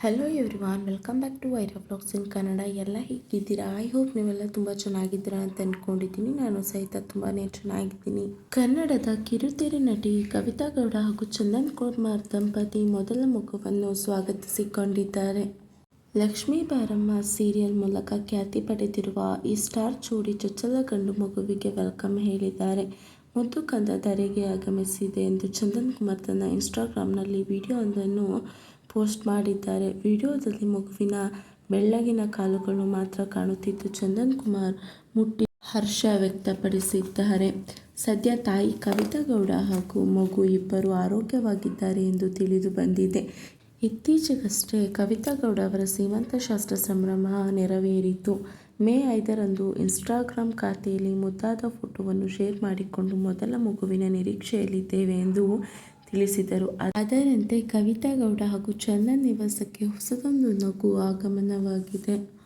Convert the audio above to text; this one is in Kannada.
Hello everyone welcome back to Vaira blogs in Kannada ಎಲ್ಲ ಹೇಗಿದ್ದೀರಾ? ಐ ಹೋಪ್ ನೀವೆಲ್ಲ ತುಂಬ ಚೆನ್ನಾಗಿದ್ದೀರಾ ಅಂತ ಅಂದ್ಕೊಂಡಿದ್ದೀನಿ ನಾನು ಸಹಿತ ತುಂಬಾ ಚೆನ್ನಾಗಿದ್ದೀನಿ. ಕನ್ನಡದ ಕಿರುತೆರೆ ನಟಿ ಕವಿತಾ ಗೌಡ ಹಾಗೂ ಚಂದನ್ ಕುಮಾರ್ ದಂಪತಿ ಮೊದಲ ಮುಖವನ್ನು ಸ್ವಾಗತಿಸಿಕೊಂಡಿದ್ದಾರೆ. ಲಕ್ಷ್ಮೀ ಬಾರಮ್ಮ ಸೀರಿಯಲ್ ಮೂಲಕ ಖ್ಯಾತಿ ಪಡೆದಿರುವ ಈ ಸ್ಟಾರ್ ಚೂಡಿ ಚೊಚ್ಚಲ ಗಂಡು ಮಗುವಿಗೆ ವೆಲ್ಕಮ್ ಹೇಳಿದ್ದಾರೆ. ಮುದ್ದು ಕಂದ ಧರೆಗೆ ಆಗಮಿಸಿದೆ ಎಂದು ಚಂದನ್ ಕುಮಾರ್ ತನ್ನ ಇನ್ಸ್ಟಾಗ್ರಾಮ್ನಲ್ಲಿ ವಿಡಿಯೋವೊಂದನ್ನು ಪೋಸ್ಟ್ ಮಾಡಿದ್ದಾರೆ. ವಿಡಿಯೋದಲ್ಲಿ ಮಗುವಿನ ಬೆಳ್ಳಗಿನ ಕಾಲುಗಳು ಮಾತ್ರ ಕಾಣುತ್ತಿದ್ದು ಚಂದನ್ ಕುಮಾರ್ ಮುಟ್ಟಿ ಹರ್ಷ ವ್ಯಕ್ತಪಡಿಸಿದ್ದಾರೆ. ಸದ್ಯ ತಾಯಿ ಕವಿತಾ ಗೌಡ ಹಾಗೂ ಮಗು ಇಬ್ಬರು ಆರೋಗ್ಯವಾಗಿದ್ದಾರೆ ಎಂದು ತಿಳಿದು ಬಂದಿದೆ. ಇತ್ತೀಚೆಗಷ್ಟೇ ಕವಿತಾ ಗೌಡ ಅವರ ಸೀಮಂತ ಶಾಸ್ತ್ರ ಸಂಭ್ರಮ ನೆರವೇರಿತು. ಮೇ ಐದರಂದು ಇನ್ಸ್ಟಾಗ್ರಾಮ್ ಖಾತೆಯಲ್ಲಿ ಮುದ್ದಾದ ಫೋಟೋವನ್ನು ಶೇರ್ ಮಾಡಿಕೊಂಡು ಮೊದಲ ಮಗುವಿನ ನಿರೀಕ್ಷೆಯಲ್ಲಿದ್ದೇವೆ ಎಂದು ತಿಳಿಸಿದರು. ಅದರಂತೆ ಕವಿತಾ ಗೌಡ ಹಾಗೂ ಚಂದನ್ ನಿವಾಸಕ್ಕೆ ಹೊಸದೊಂದು ನಗು ಆಗಮನವಾಗಿದೆ.